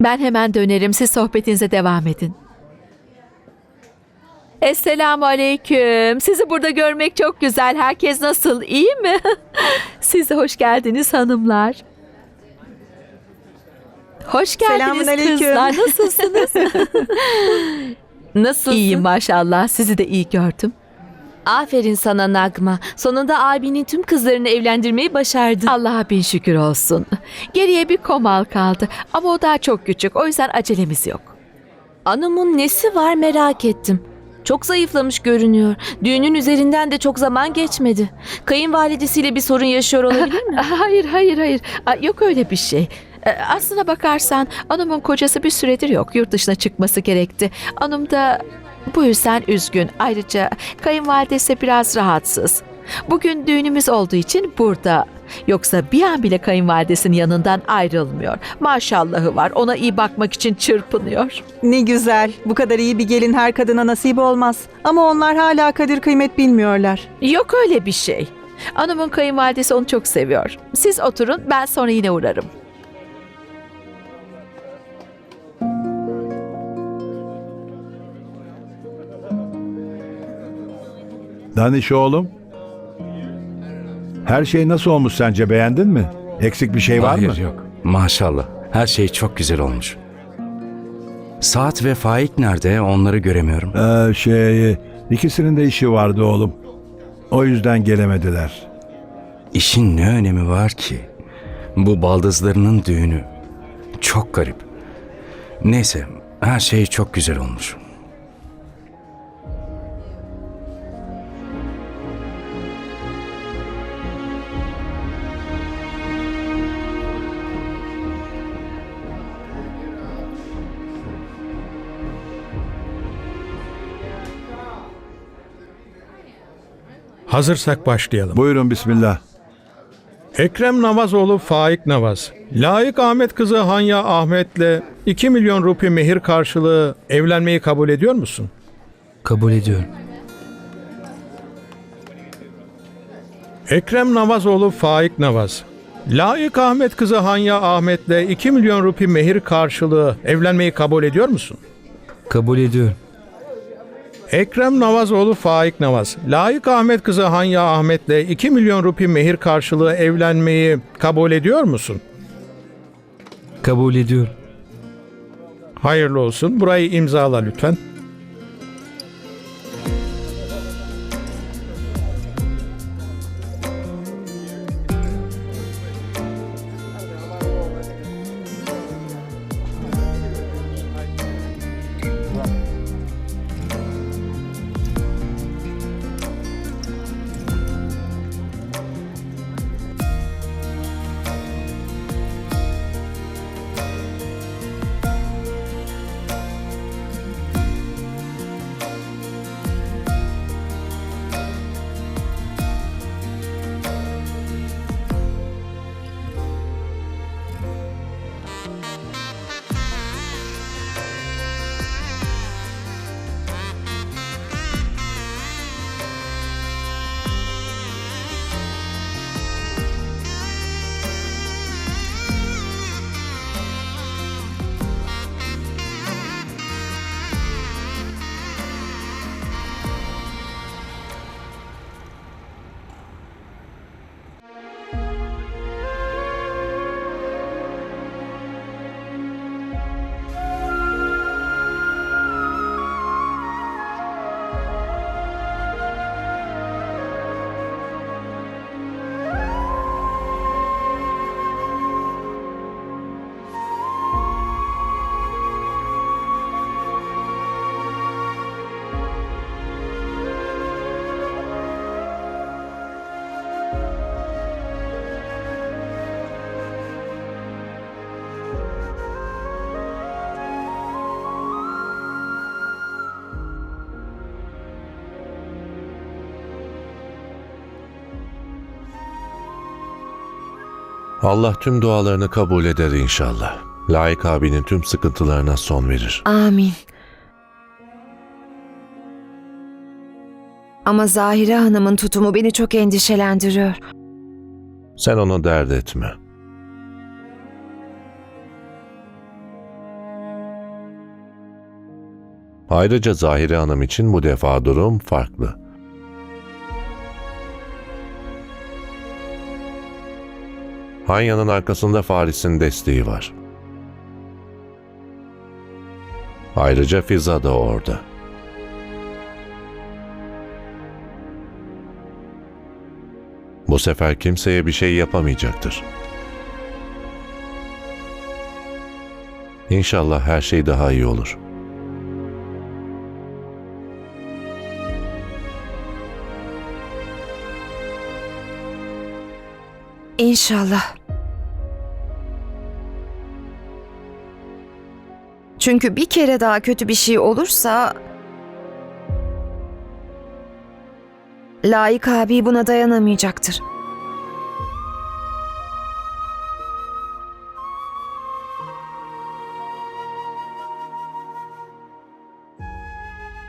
Ben hemen dönerim. Siz sohbetinize devam edin. Esselamu aleyküm. Sizi burada görmek çok güzel. Herkes nasıl? İyi mi? Siz de hoş geldiniz hanımlar. Hoş geldiniz Selamünaleyküm. kızlar. Nasılsınız? Nasılsın? İyiyim maşallah. Sizi de iyi gördüm. Aferin sana Nagma. Sonunda abinin tüm kızlarını evlendirmeyi başardın. Allah'a bin şükür olsun. Geriye bir komal kaldı. Ama o daha çok küçük. O yüzden acelemiz yok. Anamın nesi var merak ettim. Çok zayıflamış görünüyor. Düğünün üzerinden de çok zaman geçmedi. Kayınvalidesiyle bir sorun yaşıyor olabilir mi? Hayır hayır hayır. Aa, Yok öyle bir şey. Ee, Aslına bakarsan Anum'un kocası bir süredir yok. Yurt dışına çıkması gerekti. Anum da bu yüzden üzgün. Ayrıca kayınvalidesi biraz rahatsız. Bugün düğünümüz olduğu için burada. Yoksa bir an bile kayınvalidesinin yanından ayrılmıyor. Maşallahı var. Ona iyi bakmak için çırpınıyor. Ne güzel. Bu kadar iyi bir gelin her kadına nasip olmaz. Ama onlar hala kadir kıymet bilmiyorlar. Yok öyle bir şey. Anum'un kayınvalidesi onu çok seviyor. Siz oturun ben sonra yine uğrarım. Daniş oğlum. Her şey nasıl olmuş sence beğendin mi? Eksik bir şey var Hayır mı? yok. Maşallah. Her şey çok güzel olmuş. Saat ve Faik nerede? Onları göremiyorum. Ee, şey ikisinin de işi vardı oğlum. O yüzden gelemediler. İşin ne önemi var ki? Bu baldızlarının düğünü. Çok garip. Neyse, her şey çok güzel olmuş. Hazırsak başlayalım. Buyurun bismillah. Ekrem Navazoğlu Faik Navaz. Layık Ahmet kızı Hanya Ahmet'le 2 milyon rupi mehir karşılığı evlenmeyi kabul ediyor musun? Kabul ediyorum. Ekrem Navazoğlu Faik Navaz. Layık Ahmet kızı Hanya Ahmet'le 2 milyon rupi mehir karşılığı evlenmeyi kabul ediyor musun? Kabul ediyorum. Ekrem Navazoğlu Faik Navaz. Layık Ahmet kızı Hanya Ahmet'le 2 milyon rupi mehir karşılığı evlenmeyi kabul ediyor musun? Kabul ediyorum. Hayırlı olsun. Burayı imzala lütfen. Allah tüm dualarını kabul eder inşallah. Layık abinin tüm sıkıntılarına son verir. Amin. Ama Zahire Hanım'ın tutumu beni çok endişelendiriyor. Sen onu dert etme. Ayrıca Zahire Hanım için bu defa durum farklı. Hanya'nın arkasında Faris'in desteği var. Ayrıca Fiza da orada. Bu sefer kimseye bir şey yapamayacaktır. İnşallah her şey daha iyi olur. İnşallah. Çünkü bir kere daha kötü bir şey olursa... Layık abi buna dayanamayacaktır.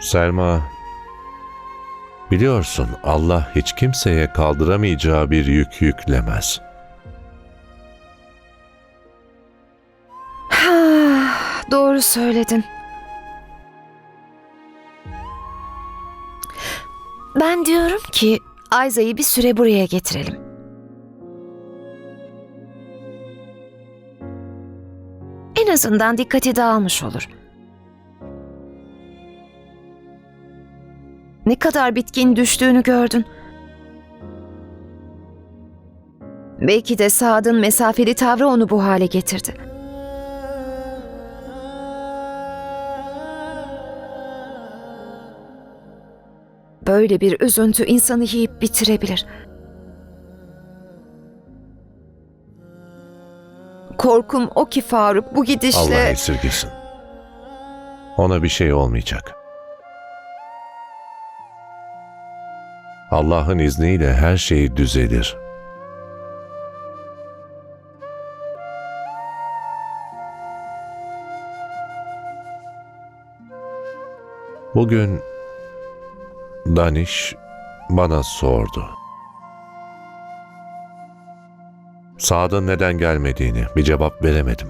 Selma, biliyorsun Allah hiç kimseye kaldıramayacağı bir yük yüklemez. Doğru söyledin. Ben diyorum ki Ayza'yı bir süre buraya getirelim. En azından dikkati dağılmış olur. Ne kadar bitkin düştüğünü gördün. Belki de Saad'ın mesafeli tavrı onu bu hale getirdi. Böyle bir üzüntü insanı yiyip bitirebilir. Korkum o ki Faruk bu gidişle... Allah esirgesin. Ona bir şey olmayacak. Allah'ın izniyle her şey düzelir. Bugün Daniş bana sordu. Saad'ın neden gelmediğini bir cevap veremedim.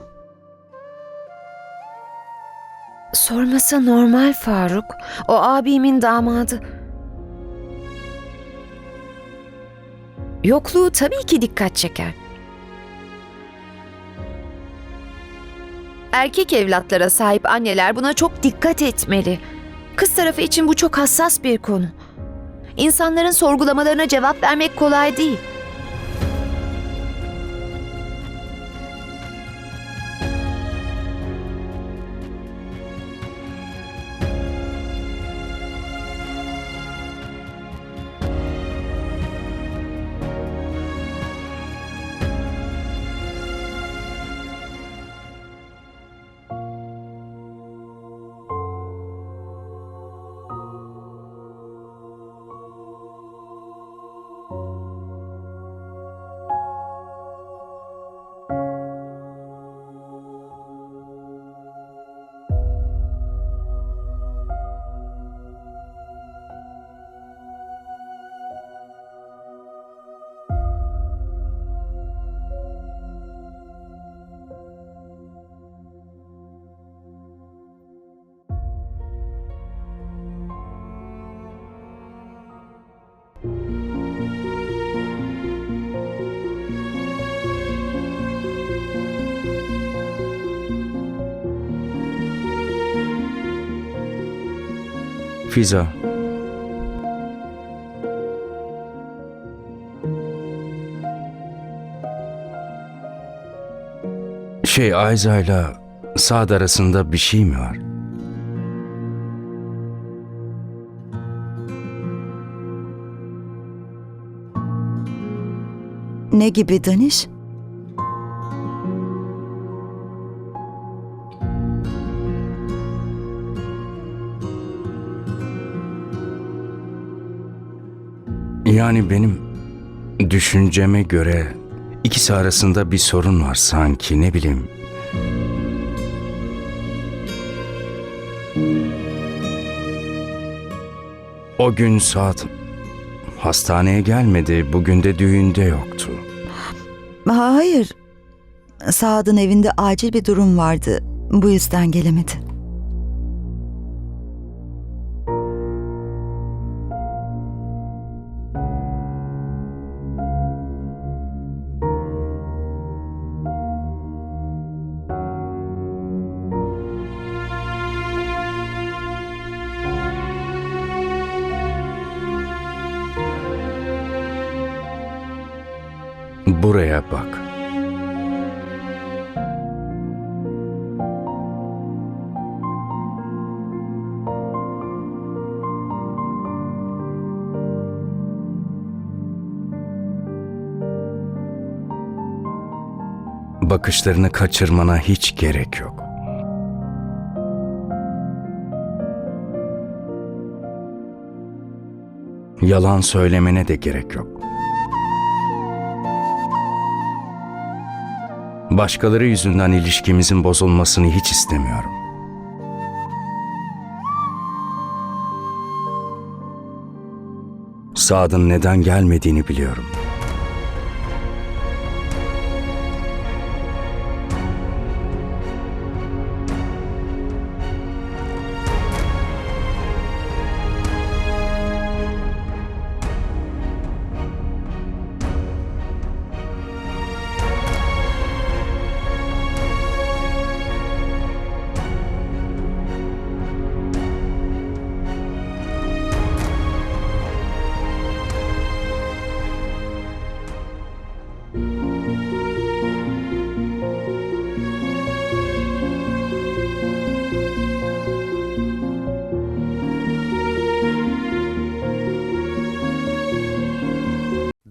Sorması normal Faruk. O abimin damadı. Yokluğu tabii ki dikkat çeker. Erkek evlatlara sahip anneler buna çok dikkat etmeli. Kız tarafı için bu çok hassas bir konu. İnsanların sorgulamalarına cevap vermek kolay değil. Fiza. Şey Ayza ile Saad arasında bir şey mi var? Ne gibi Daniş? Yani benim düşünceme göre ikisi arasında bir sorun var sanki ne bileyim. O gün saat hastaneye gelmedi, bugün de düğünde yoktu. Ha, hayır. Saad'ın evinde acil bir durum vardı. Bu yüzden gelemedi. Buraya bak. Bakışlarını kaçırmana hiç gerek yok. Yalan söylemene de gerek yok. Başkaları yüzünden ilişkimizin bozulmasını hiç istemiyorum. Saad'ın neden gelmediğini biliyorum.